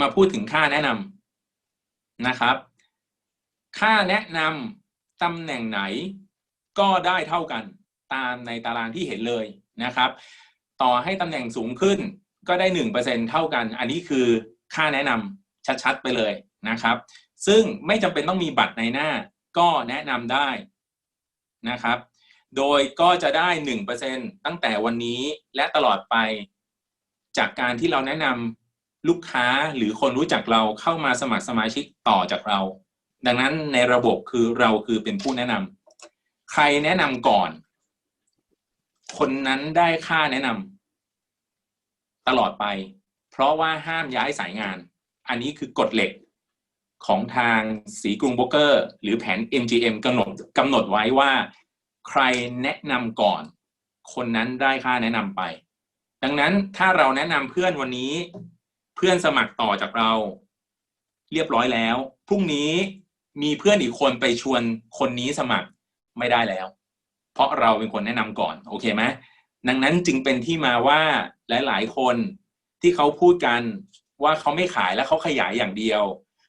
มาพูดถึงค่าแนะนำนะครับ ค่าแนะนำตำแหน่งไหนก็ได้เท่ากันตามในตารางที่เห็นเลยนะครับ ต่อให้ตำแหน่งสูงขึ้นก็ได้หนึ่งเปอร์เซ็นเท่ากัน อันนี้คือค่าแนะนำชัดๆไปเลยนะครับ ซึ่งไม่จำเป็นต้องมีบัตรในหน้าก็แนะนำได้นะครับ โดยก็จะได้หนึ่งเปอร์เซ็นตั้งแต่วันนี้และตลอดไปจากการที่เราแนะนำ ลูกค้าหรือคนรู้จักเราเข้ามาสมัครสมาชิกต่อจากเรา ดังนั้นในระบบคือเราคือเป็นผู้แนะนำใครแนะนำก่อน คนนั้นได้ค่าแนะนำตลอดไป เพราะว่าห้ามย้ายสายงาน อันนี้คือกฎเหล็กของทางสีกรุงโบรกเกอร์ หรือแผน MGM กำหนดกำหนดไว้ว่า ใครแนะนำก่อน คนนั้นได้ค่าแนะนำไป ดังนั้นถ้าเราแนะนำเพื่อนวันนี้ พื่อนสมัครต่อจากเรา เรียบร้อยแล้ว พรุ่งนี้มีเพื่อนอีกคนไปชวนคนนี้สมัครไม่ได้แล้ว เพราะเราเป็นคนแนะนำก่อน โอเคไหมดังนั้นจึงเป็นที่มาว่าหลาย ๆ คนที่เขาพูดกันว่าเขาไม่ขายแล้วเขาขยายอย่างเดียว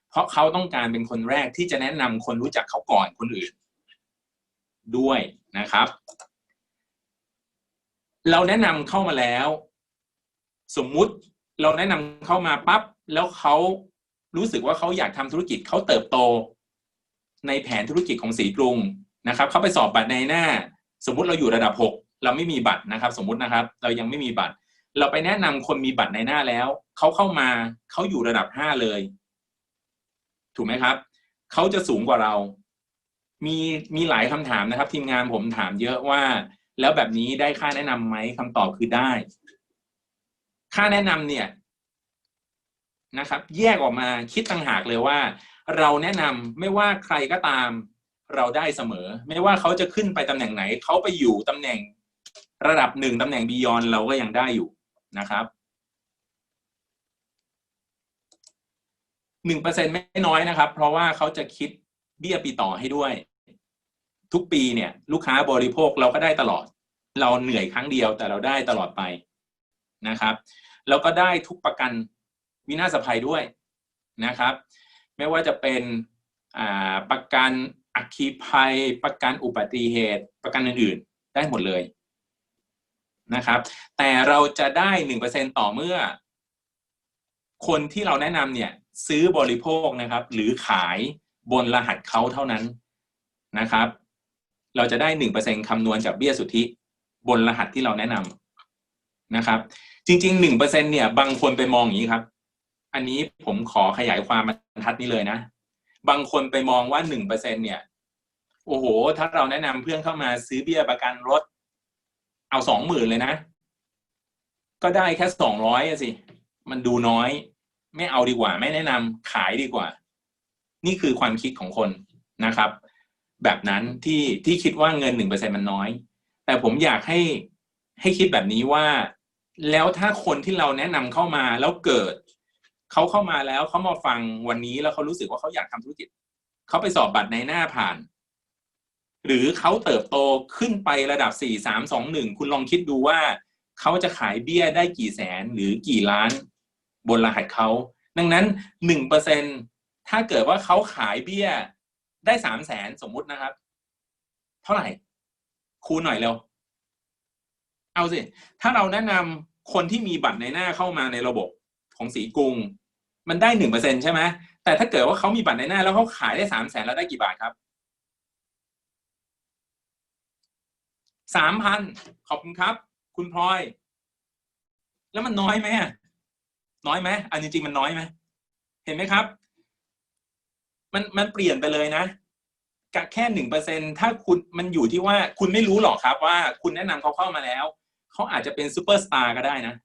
เพราะเขาต้องการเป็นคนแรกที่จะแนะนำคนรู้จักเขาก่อนคนอื่น ด้วยนะครับ เราแนะนำเข้ามาแล้ว สมมุติ เราแนะนำเข้ามาปั๊บแล้วเขารู้สึกว่าเขาอยากทำธุรกิจเขาเติบโต ในแผนธุรกิจของสีกรุงนะครับเขาไปสอบบัตรในหน้า สมมุติเราอยู่ระดับหกเราไม่มีบัตรนะครับ สมมุตินะครับ เรายังไม่มีบัตร เราไปแนะนำคนมีบัตรในหน้าแล้วเขาเข้ามาเขาอยู่ระดับห้าเลย ถูกไหมครับเขาจะสูงกว่าเรา มีมีหลายคำถามนะครับ ทีมงานผมถามเยอะว่า แล้วแบบนี้ได้ค่าแนะนำไหมคำตอบคือได้ ค่าแนะนำเนี่ยนะครับ แยกออกมาคิดต่างหากเลยว่า เราแนะนำไม่ว่าใครก็ตามเราได้เสมอ ไม่ว่าเขาจะขึ้นไปตำแหน่งไหน เขาไปอยู่ตำแหน่งระดับหนึ่งตำแหน่งบียอนเราก็ยังได้อยู่นะครับหนึ่งเปอร์เซ็นไม่น้อยนะครับ เพราะว่าเขาจะคิดเบี้ยปีต่อให้ด้วย ทุกปีเนี่ย ลูกค้าบริโภคเราก็ได้ตลอด เราเหนื่อยครั้งเดียวแต่เราได้ตลอดไป นะครับ แล้วก็ได้ทุกประกันวินาศภัยด้วยนะครับ ไม่ว่าจะเป็นประกันอัคคีภัย ประกันอุบัติเหตุ ประกันอื่นๆ ได้หมดเลยนะครับ แต่เราจะได้หนึ่งเปอร์เซ็นต่อเมื่อ คนที่เราแนะนำเนี่ยซื้อบริโภคนะครับ หรือขายบนรหัสเขาเท่านั้นนะครับ เราจะได้หนึ่งเปอร์เซ็นคำนวณจากเบี้ยสุทธิ บนรหัสที่เราแนะนำ นะครับ จริงๆหนึ่งเปอร์เซ็นเนี่ยบางคนไปมองอย่างนี้ครับ อันนี้ผมขอขยายความบรรทัดนี้เลยนะ บางคนไปมองว่าหนึ่งเปอร์เซ็นเนี่ย โอ้โห ถ้าเราแนะนำเพื่อนเข้ามาซื้อเบี้ยประกันรถ เอาสองหมื่นเลยนะ ก็ได้แค่สองร้อยสิ มันดูน้อย ไม่เอาดีกว่า ไม่แนะนำขายดีกว่า นี่คือความคิดของคนนะครับ แบบนั้นที่ที่คิดว่าเงินหนึ่งเปอร์เซ็นมันน้อย แต่ผมอยากให้ให้คิดแบบนี้ว่า แล้วถ้าคนที่เราแนะนำเข้ามาแล้วเกิดเขาเข้ามาแล้วเขามาฟังวันนี้แล้วเขารู้สึกว่าเขาอยากทำธุรกิจเขาไปสอบบัตรในหน้าผ่าน หรือเขาเติบโตขึ้นไประดับสี่สามสองหนึ่งคุณลองคิดดูว่าเขาจะขายเบี้ยได้กี่แสนหรือกี่ล้านบนรหัสเขาดังนั้นหนึ่งเปอร์เซ็นถ้าเกิดว่าเขาขายเบี้ยได้สามแสนสมมุตินะครับ เท่าไหร่คูณหน่อยเร็ว เอาสิ ถ้าเราแนะนำ คนที่มีบัตรในหน้าเข้ามาในระบบของสีกรุง มันได้หนึ่งเปอร์เซ็นใช่ไหมแต่ถ้าเกิดว่าเขามีบัตรในหน้าแล้วเขาขายได้สามแสนแล้วได้กี่บาทครับสามพันขอบคุณครับ คุณพลอย แล้วมันน้อยไหมน้อยไหมอันจริงๆมันน้อยไหมเห็นไหมครับ มันมันเปลี่ยนไปเลยนะกแค่หนึ่งเปอร์เซ็นถ้าคุณมันอยู่ที่ว่าคุณไม่รู้หรอกครับว่าคุณแนะนำเขาเข้ามาแล้ว เขาอาจจะเป็นซูเปอร์สตาร์ก็ได้นะ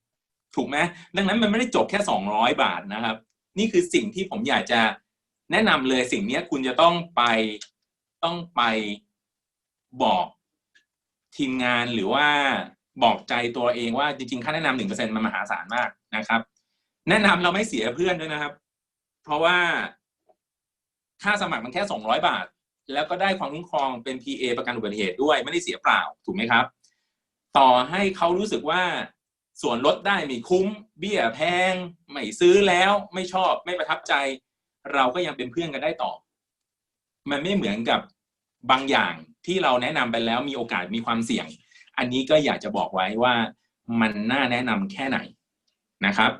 ถูกไหมดังนั้นมันไม่ได้จบแค่สองร้อยบาทนะครับ นี่คือสิ่งที่ผมอยากจะแนะนำเลยสิ่งนี้คุณจะต้องไปต้องไปบอกทีมงานหรือว่าบอกใจตัวเองว่าจริงๆ ค่าแนะนำหนึ่งเปอร์เซ็นต์มันมหาศาลมากนะครับ แนะนำเราไม่เสียเพื่อนด้วยนะครับ เพราะว่าค่าสมัครมันแค่สองร้อยบาท แล้วก็ได้ความคุ้มครองเป็น PA ประกันอุบัติเหตุด้วยไม่ได้เสียเปล่าถูกไหมครับ ต่อให้เขารู้สึกว่าส่วนลดได้ไม่คุ้ม เบี้ยแพง ไม่ซื้อแล้วไม่ชอบไม่ประทับใจ เราก็ยังเป็นเพื่อนกันได้ต่อ มันไม่เหมือนกับบางอย่างที่เราแนะนำไปแล้วมีโอกาสมีความเสี่ยง อันนี้ก็อยากจะบอกไว้ว่ามันน่าแนะนำแค่ไหนนะครับ